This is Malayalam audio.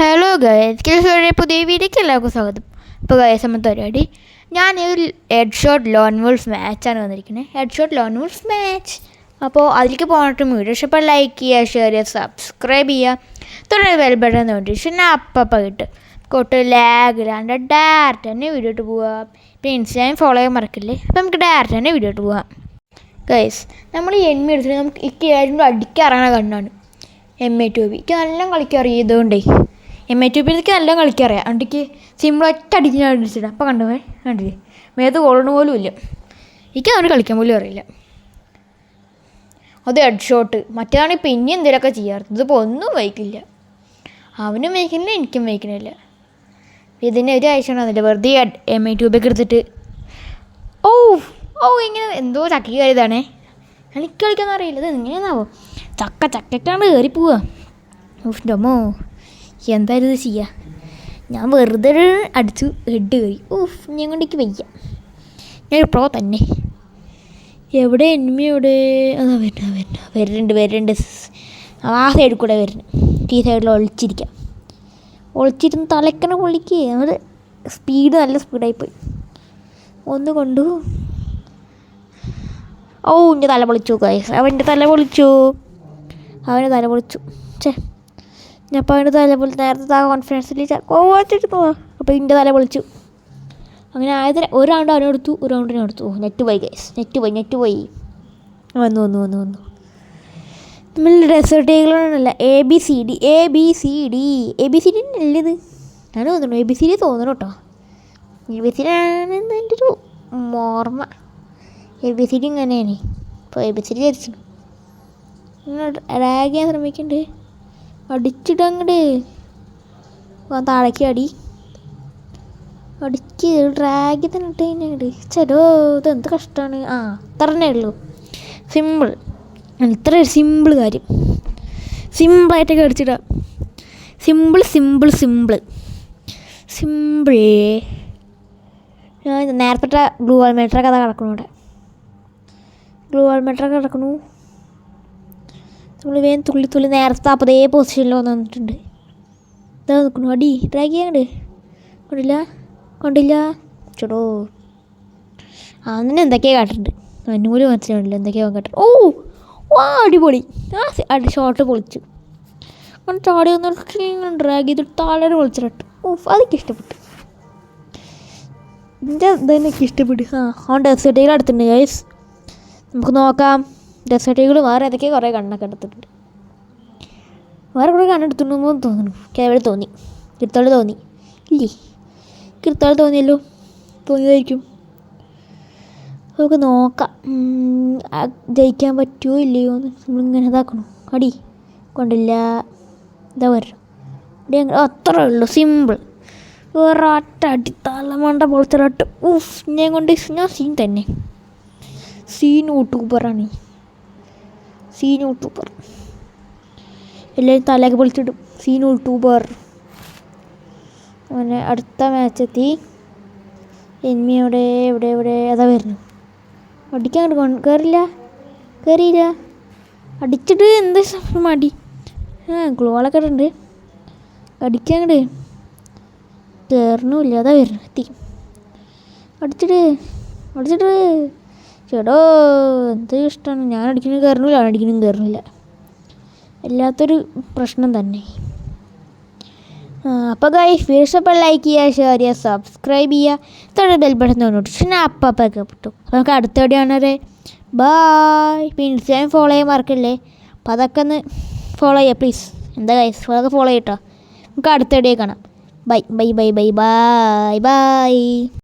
ഹലോ ഗൈസ് കിൽസോയുടെ പുതിയ വീഡിയോക്ക് എല്ലാവർക്കും സ്വാഗതം. ഇപ്പോൾ ഗൈസ് നമ്മൾ പരിപാടി. ഞാൻ ഒരു ഹെഡ് ഷോട്ട് ലോൺ വോൾഫ് മാച്ചാണ് വന്നിരിക്കുന്നത് head shot lone wolf match അപ്പോൾ അതിലേക്ക് പോകണിട്ട് വീഡിയോ ഇഷ്ടപ്പോൾ ലൈക്ക് ചെയ്യുക ഷെയർ ചെയ്യുക സബ്സ്ക്രൈബ് ചെയ്യുക. തുടർന്ന് ബെൽ ബട്ടൺ നോട്ടിഫിക്കേഷൻ അപ്പം കിട്ടും കൊട്ട് ലാഗ് ഇല്ലാണ്ട് ഡയറക്റ്റ് തന്നെ വീഡിയോ ഇട്ട് പോവാം പിന്നെ ഇൻസ്റ്റാഗ്രാം ഫോളോ ചെയ്യാൻ മറക്കില്ലേ? അപ്പോൾ നമുക്ക് ഡയറക്റ്റ് തന്നെ വീഡിയോ ഇട്ട് പോവാം. ഗൈസ് നമ്മൾ എണ്ണി എടുത്തിട്ട് നമുക്ക് കേരളം അടിക്കാറാണ് കണ്ണാണ്. എം എ ടു ബി എനിക്ക് അറിയതുകൊണ്ടേ എം ഐ ടു പിന്നെ നല്ല കളിക്കാറിയാം സിമ്പിൾ ഒറ്റ അടിക്ക് ഞാൻ അടിച്ചിട്ട് അപ്പോൾ കണ്ടു കണ്ടില്ലേ? മേത്ത് കൊള്ളണ പോലും ഇല്ല. എനിക്ക് അതുകൊണ്ട് കളിക്കാൻ പോലും അറിയില്ല. അത് ഹെഡ് ഷോട്ട് മറ്റേതാണ് ഇപ്പം ഇനി എന്തെങ്കിലുമൊക്കെ ചെയ്യാറ്. ഇതിപ്പോൾ ഒന്നും വഹിക്കില്ല അവനും വഹിക്കുന്നില്ല എനിക്കും വഹിക്കണില്ല ഇതിന് ഒരു ആഴ്ച വന്നില്ല. വെറുതെ എം ഐ ട്യൂബൊക്കെ എടുത്തിട്ട്. ഓ ഓ ഇങ്ങനെ എന്തോ ചക്കി കയറിയതാണേ. എനിക്ക് കളിക്കാൻ അറിയില്ല. ഇത് എങ്ങനെയാണാവോ? ചക്ക ചക്കക്കാണ് കയറി പോവുക ഉഫ് അമ്മോ. എന്തായാലും ഇത് ചെയ്യുക ഞാൻ വെറുതെ അടിച്ചു ഹെഡ് കയറി. ഊഫ് ഞാൻ കൊണ്ടേക്ക് വയ്യ. ഞാൻ പ്രോ തന്നെ. എവിടെ എനിമി അതാ വരണ വരണ വരുന്നുണ്ട് വരുന്നുണ്ട്. ആ സൈഡിൽ കൂടെ വരുന്നു. ഈ സൈഡിൽ ഒളിച്ചിരിക്കാം. ഒളിച്ചിരുന്ന് തലക്കണ പൊളിക്ക് അത് സ്പീഡ് നല്ല സ്പീഡായി പോയി. ഒന്ന് കൊണ്ടു. ഓ എന്റെ തല പൊളിച്ചു അവന്റെ തല പൊളിച്ചു. അവന്റെ തല പൊളിച്ചു. ചേ ഞാൻ അപ്പോൾ തല പൊളി നേരത്തെ ആ കോൺഫിഡൻസിൽ കോച്ചിരുന്നു അപ്പോൾ ഇതിന്റെ തല പൊളിച്ചു. അങ്ങനെ ആയതിന് ഒരു റൗണ്ട് അവനെ കൊടുത്തു ഒരു റൗണ്ട് ഞാൻ എടുത്തു. നെറ്റ് പോയി ഗൈസ് നെറ്റ് പോയി നെറ്റ് പോയി. വന്നു വന്നു വന്നു വന്നു. നമ്മൾ ഡെസേർട്ടുകളാണല്ല A B C D A B C D A B C D അല്ലേ ഇത്? ഞാൻ തോന്നുന്നു എ ബി സി ഡി തോന്നണം കേട്ടോ എ ബി സി ഡി ആണെന്ന് എന്റെ ഒരു ഓർമ്മ. എ ബി സി ഡി ഇങ്ങനെയാണ്. ഇപ്പോൾ എ ബി സി ഡി ധരിച്ചു റാഗ് ചെയ്യാൻ ശ്രമിക്കുന്നുണ്ട് അടിച്ചിട്ടങ്ങട് താഴേക്ക് അടി. അടിക്ക് ഡ്രാഗ് തന്നെ ഇട്ട് കഴിഞ്ഞാൽ ചെലോ ഇത് എന്ത് കഷ്ടമാണ് ആ അത്ര ഉള്ളൂ. സിമ്പിൾ ഇത്ര സിമ്പിൾ കാര്യം. സിമ്പിളായിട്ടൊക്കെ അടിച്ചിടാം. സിമ്പിൾ സിമ്പിൾ സിമ്പിൾ സിമ്പിൾ ഞാൻ നേരത്തെ ഗ്ലൂ വാൾമീറ്റർ കഥ കിടക്കണു ഇവിടെ ഗ്ലൂ വാൾമീറ്റർ കിടക്കണു. നമ്മൾ വേഗം തുള്ളി തുള്ളി നേരത്തെ അപ്പോൾ അതേ പൊസിഷനിൽ വന്ന് വന്നിട്ടുണ്ട് ഇതാ നിൽക്കണു അടി ഡ്രാഗ് ചെയ്യാണ്ട് കൊണ്ടില്ല കൊണ്ടില്ല. ചടോ. അങ്ങനെ എന്തൊക്കെയാ കേട്ടിട്ടുണ്ട് അന്നൂൽ മനസ്സിലാവില്ല എന്തൊക്കെയാ കാട്ടുന്നത് ഓ വാ അടിപൊളി. ആ അടി ഷോട്ട് പൊളിച്ചു. അങ്ങനെ ചാടി വന്നിട്ട് ഡ്രാഗ് ചെയ്തിട്ട് താഴെ പൊളിച്ചിട്ട് ഓ അതൊക്കെ ഇഷ്ടപ്പെട്ടു. ഇതിന്റെ ഇതെനിക്ക് ഇഷ്ടപ്പെട്ടു. ആ ഓൺ ഡെസേർട്ടുകൾ അടുത്തുണ്ട് ഗൈസ് നമുക്ക് നോക്കാം. ഡെസേർട്ടുകൾ വേറെ ഏതൊക്കെ കുറേ കണ്ണൊക്കെ എടുത്തിട്ടുണ്ട്. വേറെ കുറേ കണ്ണെടുത്തിട്ടുണ്ടെന്ന് തോന്നുന്നു. കേവലം തോന്നി. കിരുത്തോൾ തോന്നി. ഇല്ലേ? കിരുത്തോൾ തോന്നിയല്ലോ? തോന്നിയതായിരിക്കും. നമുക്ക് നോക്കാം. ജയിക്കാൻ പറ്റുമോ ഇല്ലയോ എന്ന് നമ്മളിങ്ങനെ ഇതാക്കണം. അടി കൊണ്ടില്ല. ഇതാ വരും. അടി അങ്ങനെ അത്രേ ഉള്ളൂ. സിമ്പിൾ. വേറെ ഒറ്റ അടി തലമണ്ട പൊളിച്ചൊരട്ട് ഊഫ് ഞാൻ കൊണ്ട് ഞാൻ സീൻ തന്നെ. സീൻ യൂട്യൂബറാണ്. സീൻ യൂട്യൂബർ എല്ലാവരും തലയൊക്കെ പൊളിച്ചിടും. സീൻ യൂട്യൂബർ അങ്ങനെ അടുത്ത മാച്ചെത്തി എനിമി എവിടെ ഇവിടെ ഇവിടെ അതാ വരുന്നു. അടിക്കാൻ അങ്ങോട്ട് കയറില്ല കയറിയില്ല അടിച്ചിട്ട് എന്ത് മടി ആ ഗ്ലോളൊക്കെ ഉണ്ട് അടിക്കാൻ അങ്ങോട്ട് കയറണമില്ല അതാ വരുന്നു. എത്തി. അടിച്ചിട്ട് അടിച്ചിട്ട് ചേടോ എന്ത് ഇഷ്ടമാണ് ഞാൻ അടിക്കണം കയറണില്ല അവൻ അടിക്കണം കയറണില്ല. എല്ലാത്തൊരു പ്രശ്നം തന്നെ. അപ്പോൾ ഗൈസ് വീഡിയോസ് ലൈക്ക് ചെയ്യുക ഷെയർ ചെയ്യുക സബ്സ്ക്രൈബ് ചെയ്യുക. തൊട്ട് ബെൽ ബട്ടൺ നോട്ടിഫിക്കേഷൻ അപ്പം അപ്പം ഒക്കെ കിട്ടും. നമുക്ക് അടുത്ത വീഡിയോ ആണ് ബായ് പിന്നെ ഇൻസ്റ്റാഗ്രാം ഫോളോ ചെയ്യാൻ മറക്കല്ലേ? അപ്പോൾ അതൊക്കെ ഒന്ന് ഫോളോ ചെയ്യുക പ്ലീസ് എന്താ ഗൈസ് അതൊക്കെ ഫോളോ ചെയ്യട്ടോ. നമുക്ക് അടുത്ത വീഡിയോ കാണാം. Bye bye bye bye bye bye